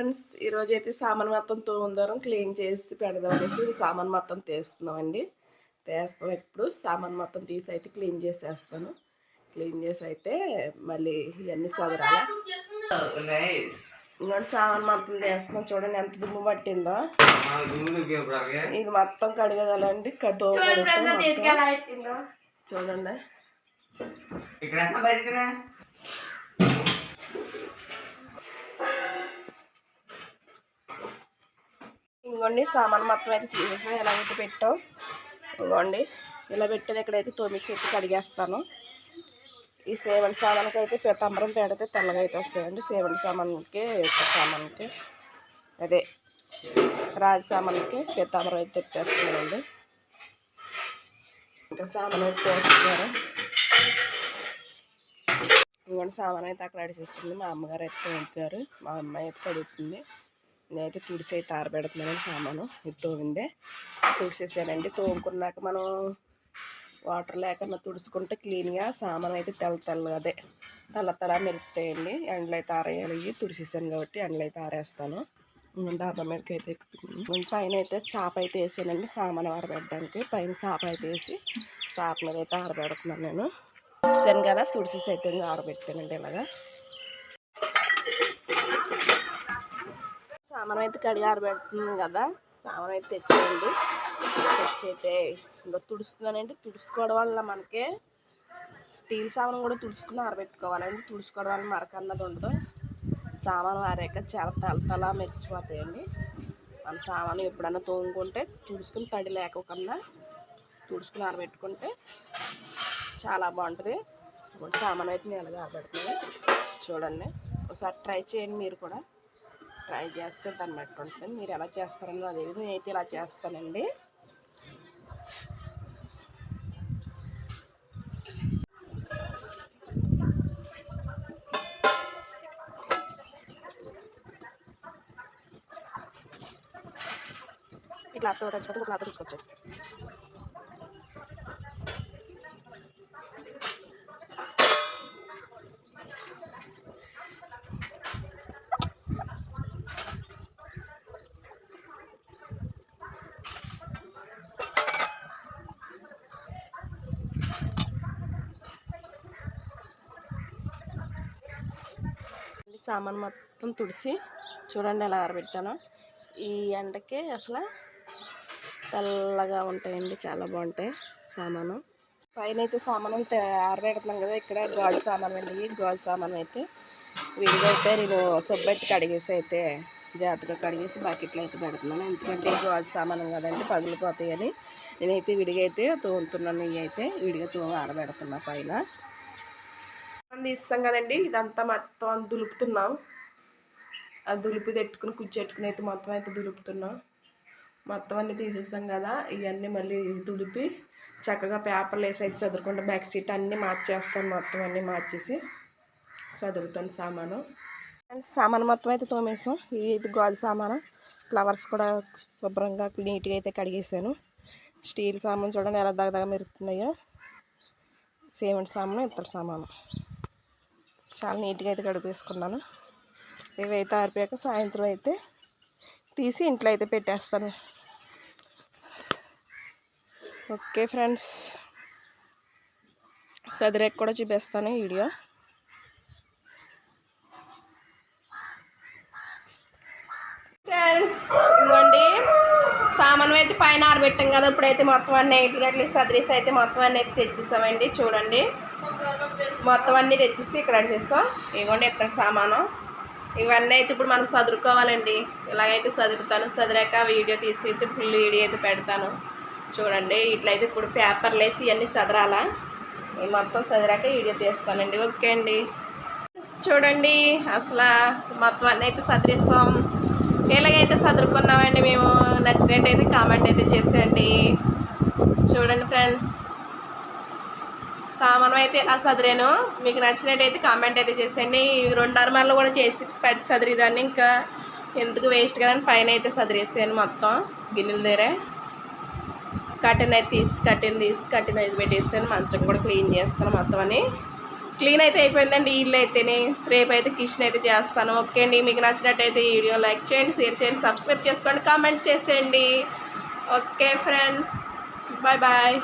Friends ఈరోజు అయితే సామాన్ మొత్తం తోముదారం క్లీన్ చేసి పెడదాం అనేసి సామాన్ మొత్తం తీస్తున్నామండి. తీస్తాం ఇప్పుడు. సామాన్ మొత్తం తీసి అయితే క్లీన్ చేసేస్తాను. క్లీన్ చేసి అయితే మళ్ళీ ఇవన్నీ సదరాలా. ఇంకోటి సామాన్ మొత్తం తీస్తున్నాం. చూడండి ఎంత దుమ్ము పట్టిందో. ఇది మొత్తం కడగగలండి చూడండి ఇంకోండి సామాన్ మొత్తం అయితే తీసేసాం ఎలాగైతే పెట్టాం ఇంకోండి ఇలా పెట్టాను ఇక్కడైతే తొమ్మిది చెట్టు కడిగేస్తాను. ఈ సేవల సామాన్కి అయితే తమ్మరం పెడితే తెల్లగా అయితే వస్తాయండి. సేవల సామాన్కి సామాన్కి అదే రాగి సామాన్కి పీతాంబరం అయితే పెట్టేస్తున్నానండి. ఇంకా సామాన్ అయితే వేస్తున్నారు. ఇంకోటి సామాన్ అయితే అక్కడ అడిచేస్తుంది మా అమ్మగారు అయితే తోముతారు. మా అమ్మాయి అయితే కడుగుతుంది. నేనైతే తుడిసి అయితే ఆరబెడుతున్నాను సామాను ఇది తోమిందే తుడిసేసానండి. తోముకున్నాక మనం వాటర్ లేకుండా తుడుచుకుంటే క్లీన్గా సామాన్ అయితే తెల్ల తెల్ల అదే తెల్ల తల మెరుపుతాయండి. ఎండలు అయితే ఆరేయాలి. తుడిసేసాను కాబట్టి ఎండలు అయితే ఆరేస్తాను. డాబా మీదకి అయితే పైన అయితే చాప అయితే వేసానండి సామాన్ ఆరబెట్టడానికి. పైన చాప అయితే వేసి చాప మీద అయితే ఆరబెడుతున్నాను నేను. చూసాను కదా తుడిచేసి అయితే ఆరబెట్టానండి ఇలాగా. సామాన్ అయితే కడిగి ఆరబెడుతుంది కదా సామాన్ అయితే తెచ్చేయండి. తెచ్చి అయితే ఇంకా తుడుస్తున్నానండి. తుడుచుకోవడం వల్ల మనకి స్టీల్ సామాన్ కూడా తుడుచుకుని ఆరబెట్టుకోవాలండి తుడుచుకోవడం వల్ల మరక అన్నది ఉండదు. సామాను ఆరాక చాలా తలతల మెరిసిపోతాయండి. మన సామాను ఎప్పుడైనా తోముకుంటే తుడుచుకుని తడి లేకకుండా తుడుచుకుని ఆరబెట్టుకుంటే చాలా బాగుంటుంది. ఇప్పుడు సామాన్ అయితే నేను ఆరబెడుతున్నాను. చూడండి. ఒకసారి ట్రై చేయండి మీరు కూడా. ట్రై చేస్తే దాన్ని బట్టి ఉంటుంది. మీరు ఎలా చేస్తారని అదే విధంగా నేనైతే ఇలా చేస్తానండి. ఇట్లా అత్త తెచ్చుకుంటే ఒక అత్త చూసుకోవచ్చు. సామాన్ మొత్తం తుడిసి చూడండి ఎలా ఆరబెట్టాను ఈ ఎండకి అసలు తెల్లగా ఉంటాయండి చాలా బాగుంటాయి సామాను. పైన అయితే సామాన్ ఆరబెడుతున్నాం కదా ఇక్కడ గాజు సామాన్ అండి గాజు సామాన్ అయితే విడిగా అయితే నేను సొబ్బెట్టి కడిగేసి అయితే జాగ్రత్తగా కడిగేసి బకెట్లో అయితే పెడుతున్నాను. ఎందుకంటే గాజు సామానం కదండి పగిలిపోతాయని నేనైతే విడిగా అయితే తోముతున్నాను ఇవి అయితే విడిగా తో ఆరబెడుతున్నా పైన. తీస్తాం కదండి ఇదంతా మొత్తం దులుపుతున్నాం. అది దులిపి తెట్టుకుని కూర్చెట్టుకుని అయితే మొత్తం అయితే దులుపుతున్నాం. మొత్తం అన్నీ తీసేసాం కదా ఇవన్నీ మళ్ళీ తుడిపి చక్కగా పేపర్లు వేసి అయితే చదువుకుంటే బ్యాక్ సీట్ అన్నీ మార్చేస్తాను మొత్తం అన్నీ మార్చేసి చదువుతాను సామాను. సామాను మొత్తం అయితే తోమేసాం. ఇది గాజు సామాను ఫ్లవర్స్ కూడా శుభ్రంగా నీట్గా అయితే కడిగేసాను. స్టీల్ సామాను చూడండి ఎలా దగ్గర మెరుగుతున్నాయో సిమెంట్ సామాను ఇతర సామాను. చాలా నీట్గా అయితే కడిగేసుకున్నాను ఇవైతే ఆరిపోయాక సాయంత్రం అయితే తీసి ఇంట్లో అయితే పెట్టేస్తాను. Okay friends. సదిరేక్ కూడా చూపిస్తాను వీడియో. ఫ్రెండ్స్ ఇదిగోండి. సామాన్ అయితే పైన ఆరబెట్టాం కదా ఇప్పుడైతే మొత్తం అన్ని ఎయిట్ గంటలకి సదిరేసి అయితే మొత్తం అన్ని అయితే తెచ్చేసామండి. చూడండి. మొత్తం అన్నీ తెచ్చేసి ఇక్కడ చేస్తాం ఇవ్వండి ఇతర సామాను. ఇవన్నీ అయితే ఇప్పుడు మనం చదువుకోవాలండి ఇలాగైతే చదువుతాను చదివాక వీడియో తీసి అయితే ఫుల్ వీడియో అయితే పెడతాను. చూడండి ఇట్లయితే ఇప్పుడు పేపర్లు వేసి ఇవన్నీ చదరాలా మొత్తం చదివాక వీడియో తీస్తానండి. ఓకే అండి. చూడండి అసలు మొత్తం అన్నీ అయితే చదివిస్తాం ఇలాగైతే చదువుకున్నామండి మేము. నచ్చినట్టయితే కామెంట్ అయితే చేసేయండి. చూడండి ఫ్రెండ్స్. సామానం అయితే ఇలా చదివాను మీకు నచ్చినట్టయితే కామెంట్ అయితే చేసేయండి. రెండు అరమాలు కూడా చేసి పెట్టి చదివేదాన్ని ఇంకా ఎందుకు వేస్ట్ కదా పైన అయితే చదివేసాను మొత్తం గిన్నెల దగ్గర. కట్టెన్ అయితే తీసి కట్టెన్ తీసి కట్టెన్ అయితే పెట్టేసాను మంచం కూడా క్లీన్ చేసుకున్నాను మొత్తం అని క్లీన్ అయితే అయిపోయిందండి. ఇల్లు అయితేనే రేపు అయితే కిచెన్ అయితే చేస్తాను. ఓకే అండి. మీకు నచ్చినట్టయితే ఈ వీడియో లైక్ చేయండి షేర్ చేయండి సబ్స్క్రైబ్ చేసుకోండి కామెంట్ చేసేయండి. Okay friends bye bye